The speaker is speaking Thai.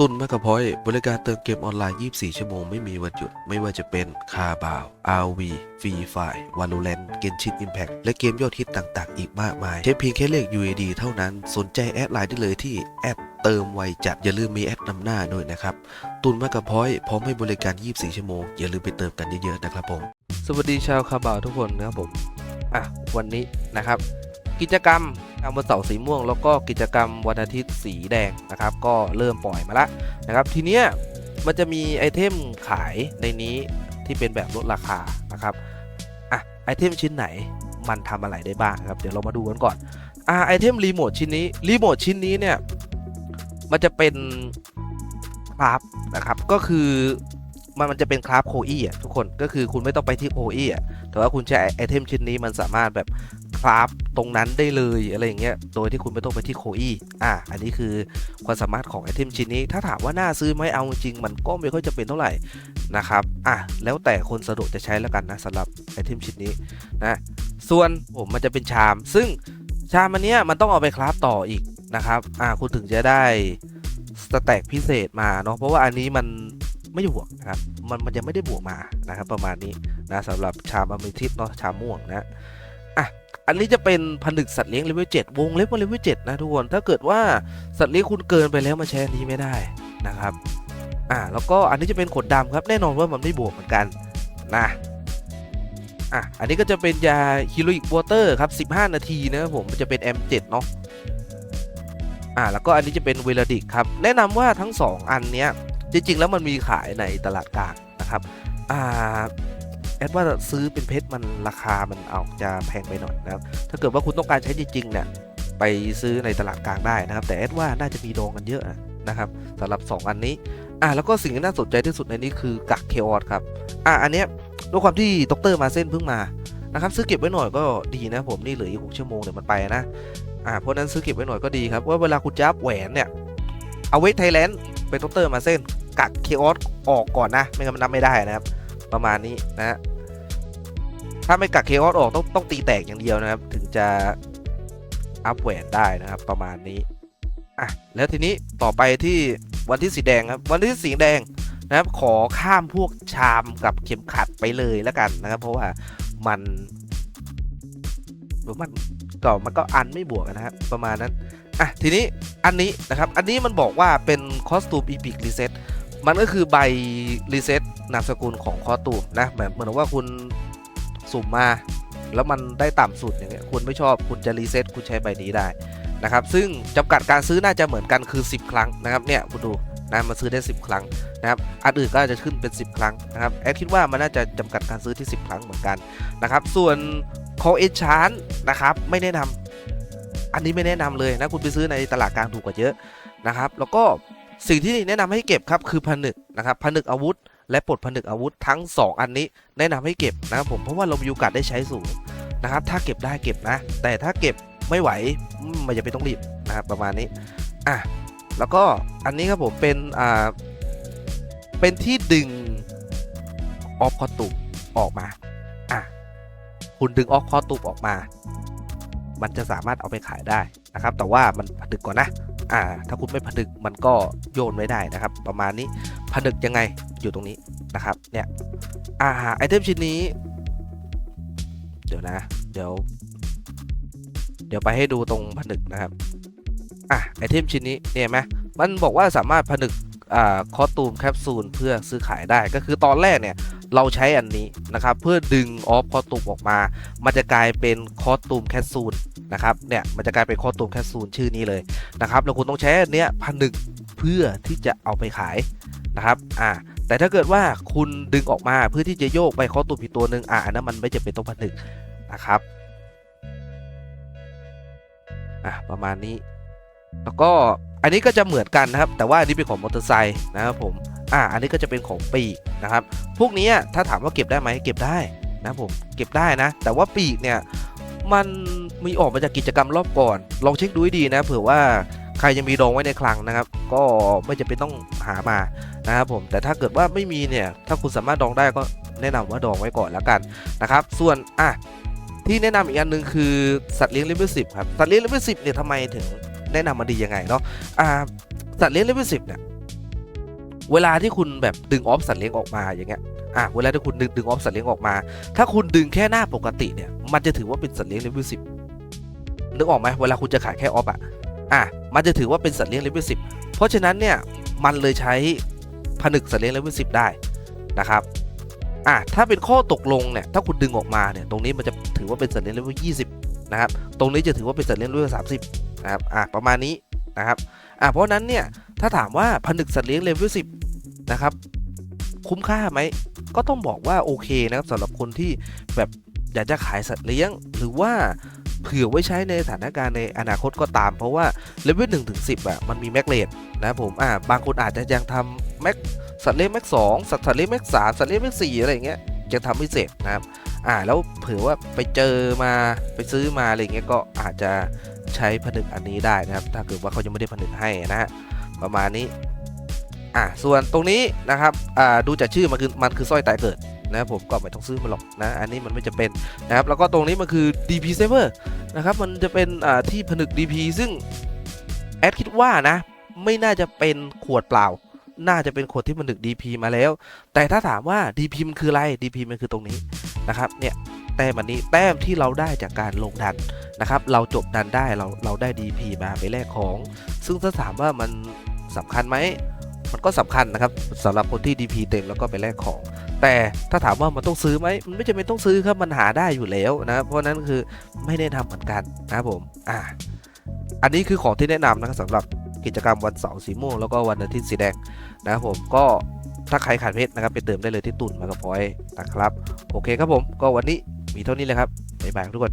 ตุนแมกกะพอยบริการเติมเกมออนไลน์ 24 ชั่วโมงไม่มีวันหยุด ไม่ว่าจะเป็นคาบาว RV ฟรีไฟ Valorant เกนชิน Impact และเกมยอดฮิตต่างๆ อีกมากมายใช้เพียงแค่เลข UAD เท่านั้น สนใจแอดไลน์ได้เลยที่แอดเติมไวจัด อย่าลืมมีแอดนำหน้าด้วยนะครับ ตุนแมกกะพอยพร้อมให้บริการ 24 ชั่วโมง อย่าลืมไปเติมกันเยอะๆนะครับผม สวัสดีชาวคาบาวทุกคนนะครับผม อะ วันนี้นะครับ กิจกรรมทางวันเสาร์สีม่วง แล้วก็กิจกรรมวันอาทิตย์สีแดงนะครับ ก็เริ่มปล่อยมาละนะครับทีเนี้ยมันจะมีไอเทมขายในนี้ที่เป็นแบบลดราคานะครับอะไอเทมชิ้นไหนมันทำอะไรได้บ้างครับ เดี๋ยวเรามาดูกันก่อนอะไอเทมรีโมทชิ้นนี้รีโมทชิ้นนี้เนี่ยมันจะเป็นคราฟนะครับก็คือมันมันจะเป็นคราฟโคอี้อะทุกคนก็คือคุณไม่ต้องไปที่โคอี้อะแต่ว่าคุณใช้ไอเทมชิ้นนี้มันสามารถแบบ คราฟตรงนั้นได้เลยอะไรอย่างเงี้ย โดยที่คุณไม่ต้องไปที่โคอี้อะ อันนี้คือความสามารถของไอเทมชิ้นนี้ ถ้าถามว่าน่าซื้อไหมเอาจริงๆมันก็ไม่ค่อยจะเป็นเท่าไหร่นะครับ อะ แล้วแต่คนสะดวกจะใช้แล้วกันนะสำหรับไอเทมชิ้นนี้นะ ส่วนผมมันจะเป็นชาม ซึ่งชามอันเนี้ยมันต้องเอาไปคราฟต่ออีกนะครับ อะคุณถึงจะได้สแต็กพิเศษมาเนาะ เพราะว่าอันนี้มันไม่บวกนะครับ มันมันยังไม่ได้บวกมานะครับประมาณนี้นะสำหรับชามอเมทิสเนาะชามม่วงนะ อันนี้จะเป็นผนึกสัตว์เลี้ยงเลเวลเจ็ดวงเล็บว่าเลเวลเจ็ดนะทุกคน ถ้าเกิดว่าสัตว์เลี้ยงคุณเกินไปแล้วมาใช้อันนี้ไม่ได้นะครับ อะแล้วก็อันนี้จะเป็นขนดำครับ แน่นอนว่ามันไม่บวกเหมือนกันนะ อะ อันนี้ก็จะเป็นยาฮิโรอิกวอเตอร์ครับ 15 นาทีนะครับผม มันจะเป็น M7 เนาะ อะแล้วก็อันนี้จะเป็นเวลาดิกครับ แนะนำว่าทั้ง 2 อันเนี้ยจริงๆ แล้วมันมีขายในตลาดกลางนะครับ อ่า แอดว่าซื้อเป็นเพชรมันราคามันออกจะแพงไปหน่อยนะครับ ถ้าเกิดว่าคุณต้องการใช้จริงๆเนี่ยไปซื้อในตลาดกลางได้นะครับ แต่แอดว่าน่าจะมีดองกันเยอะนะครับสำหรับ 2 อันนี้อะแล้วก็สิ่งที่น่าสนใจที่สุดในนี้คือกักเคออสครับอะอันเนี้ยด้วยความที่ดรมาเส้นเพิ่งมานะครับซื้อเก็บไว้หน่อยก็ดีนะผมนี่เหลืออีกหกชั่วโมงเดี๋ยวมันไปนะอะเพราะนั้นซื้อเก็บไว้หน่อยก็ดีครับว่าเวลาคุณจะอัพแหวนเนี่ยเอาไว้ไทยแลนด์เป็นดรมาเส้นกักเคออสออกก่อนนะ ไม่งั้นมันนับไม่ได้นะครับ ประมาณนี้นะฮะถ้าไม่กักเคออสออกต้องต้องตีแตกอย่างเดียวนะครับ ถึงจะอัพแหวนได้นะครับ ประมาณนี้อะแล้วทีนี้ต่อไปที่วันที่สีแดงครับ วันที่สีแดงนะครับ ขอข้ามพวกชามกับเข็มขัดไปเลยแล้วกันนะครับ เพราะว่ามันมันก็มันก็อันไม่บวกนะครับ ประมาณนั้นอะทีนี้อันนี้นะครับ อันนี้มันบอกว่าเป็นคอสตูมอีพิกรีเซ็ตมันก็คือใบรีเซ็ต นามสกุลของคอตูมนะเหมือนเหมือนว่าคุณสุ่มมา แล้วมันได้ต่ำสุดอย่างเงี้ยคุณไม่ชอบคุณจะรีเซ็ตคุณใช้ใบนี้ได้นะครับซึ่งจำกัดการซื้อน่าจะเหมือนกันคือ 10 ครั้งนะครับเนี่ยคุณดูนะมันซื้อได้ 10 ครั้งนะครับอันอื่นก็จะขึ้นเป็น 10 ครั้งนะครับแอดคิดว่ามันน่าจะจำกัดการซื้อที่ 10 ครั้งเหมือนกันนะครับส่วน call e n c h a n t นะครับไม่แนะนำอันนี้ไม่แนะนำเลยนะคุณไปซื้อในตลาดกลางถูกกว่าเยอะนะครับแล้วก็สิ่งที่แนะนำให้เก็บครับคือผนึกนะครับผนึกอาวุธ และปลดผนึกอาวุธทั้ง 2 อันนี้ แนะนำให้เก็บนะครับผมเพราะว่าเรามีโอกาสได้ใช้สูงนะครับ ถ้าเก็บได้เก็บนะ แต่ถ้าเก็บไม่ไหวอืมมันจะไม่ต้องรีบนะครับประมาณนี้อะแล้วก็อันนี้ครับผมเป็นอ่าเป็นที่ดึงออฟคอตุกออกมาอะคุณดึงออฟคอตุกออกมา มันจะสามารถเอาไปขายได้นะครับ แต่ว่ามันผนึกก่อนนะ อ่า ถ้าคุณไม่ผนึกมันก็โยนไม่ได้นะครับ ประมาณนี้ผนึกยังไงอยู่ตรงนี้นะครับเนี่ยอ่าไอเทมชิ้นนี้ เดี๋ยวนะ เดี๋ยว เดี๋ยวไปให้ดูตรงผนึกนะครับอะไอเทมชิ้นนี้เนี่ยไหมมันบอกว่าสามารถผนึกอ่าคอสตูมแคปซูลเพื่อซื้อขายได้ก็คือตอนแรกเนี่ย เราใช้อันนี้นะครับเพื่อดึงออฟคอตูมออกมา มันจะกลายเป็นคอตูมแคปซูลนะครับเนี่ยมันจะกลายเป็นคอตูมแคปซูลชื่อนี้เลยนะครับแล้วคุณต้องใช้อันเนี้ยผนึกเพื่อที่จะเอาไปขายนะครับอ่าแต่ถ้าเกิดว่าคุณดึงออกมาเพื่อที่จะโยกไปข้อตัวผิดตัวหนึ่งอ่าอันนั้นมันไม่จำเป็นต้องผนึกนะครับอะประมาณนี้ แล้วก็อันนี้ก็จะเหมือนกันนะครับ แต่ว่าอันนี้เป็นของมอเตอร์ไซค์นะครับผม อ่าอันนี้ก็จะเป็นของปีกนะครับ พวกนี้ถ้าถามว่าเก็บได้ไหมเก็บได้นะผมเก็บได้นะ แต่ว่าปีกเนี่ยมันมีออกมาจากกิจกรรมรอบก่อน ลองเช็คดูให้ดีนะเผื่อว่าใครยังมีดองไว้ในคลังนะครับ ก็ไม่จำเป็นต้องหามานะครับผมแต่ถ้าเกิดว่าไม่มีเนี่ยถ้าคุณสามารถดองได้ก็แนะนำว่าดองไว้ก่อนแล้วกันนะครับ ส่วนอะที่แนะนำอีกอันหนึ่งคือสัตว์เลี้ยงเลเวลสิครับสัตว์เลี้ยงเลเวลสิเนี่ยทำไมถึงแนะนำมาดียังไงเนาะอ่าสัตว์เลี้ยงเลเวลสิเนี่ย เวลาที่คุณแบบดึงออฟสัตว์เลี้ยงออกมาอย่างเงี้ยอะเวลาที่คุณดึงดึงออฟสัตว์เลี้ยงออกมา ถ้าคุณดึงแค่หน้าปกติเนี่ยมันจะถือว่าเป็นสัตว์เลี้ยงเลเวลสิบนึกออกไหมเวลาคุณจะขายแค่ออฟอะอะมันจะถือว่าเป็นสัตว์เลี้ยงเลเวลสิบเพราะฉะนั้นเนี่ยมันเลยใช้ผนึกสัตว์เลี้ยงเลเวลสิบได้นะครับอะถ้าเป็นข้อตกลงเนี่ยถ้าคุณดึงออกมาเนี่ยตรงนี้มันจะถือว่าเป็นสัตว์เลี้ยงเลเวลยี่สิบนะครับตรงนี้จะถือว่าเป็นสัตว์เลี้ยงเลเวลสามสิบนะครับอะประมาณนี้นะครับอะเพราะฉะนั้นเนี่ย ถ้าถามว่าผนึกสัตว์เลี้ยงเลเวลสิบนะครับ คุ้มค่าไหม ก็ต้องบอกว่าโอเคนะครับสำหรับคนที่แบบอยากจะขายสัตว์เลี้ยง หรือว่าเผื่อไว้ใช้ในสถานการณ์ในอนาคตก็ตาม เพราะว่าเลเวลหนึ่งถึงสิบอะมันมีแม็กเลดนะผมอ่าบางคนอาจจะยังทำแม็กสัตว์เลี้ยงแม็กสองสัตว์เลี้ยงแม็กสามสัตว์เลี้ยงแม็กสี่อะไรอย่างเงี้ยยังทำไม่เสร็จนะครับอ่าแล้วเผื่อว่าไปเจอมาไปซื้อมาอะไรเงี้ยก็อาจจะใช้ผนึกอันนี้ได้นะครับ ถ้าเกิดว่าเขายังไม่ได้ผนึกให้นะฮะ ประมาณนี้อะส่วนตรงนี้นะครับอ่าดูจากชื่อมันคือมันคือสร้อยตายเกิดนะครับผมก็ไม่ต้องซื้อมาหรอกนะอันนี้มันไม่จะเป็นนะครับแล้วก็ตรงนี้มันคือ DP Saver นะครับมันจะเป็นอ่าที่ผนึก DP ซึ่งแอดคิดว่านะ ไม่น่าจะเป็นขวดเปล่า น่าจะเป็นขวดที่ผนึก DP มาแล้ว แต่ถ้าถามว่า DP มันคืออะไร DP มันคือตรงนี้นะครับเนี่ยแต้มอันนี้แต้มที่เราได้จากการลงดันนะครับ เราจบดันได้เราเราได้ DP มาไปแลกของ ซึ่งถ้าถามว่ามัน สำคัญไหมมันก็สำคัญนะครับสำหรับคนที่ DP เต็มแล้วก็ไปแลกของ แต่ถ้าถามว่ามันต้องซื้อไหมมันไม่จำเป็นต้องซื้อครับมันหาได้อยู่แล้วนะเพราะนั้นคือไม่ได้ทำเหมือนกันนะครับผมอ่าอันนี้คือของที่แนะนำนะครับสำหรับกิจกรรมวันเสาร์สีม่วงแล้วก็วันอาทิตย์สีแดงนะครับผมก็ถ้าใครขาดเพชรนะครับไปเติมได้เลยที่ตุ่นมากระพอยนะครับ โอเคครับผม ก็วันนี้มีเท่านี้เลยครับบ๊ายบายทุกคน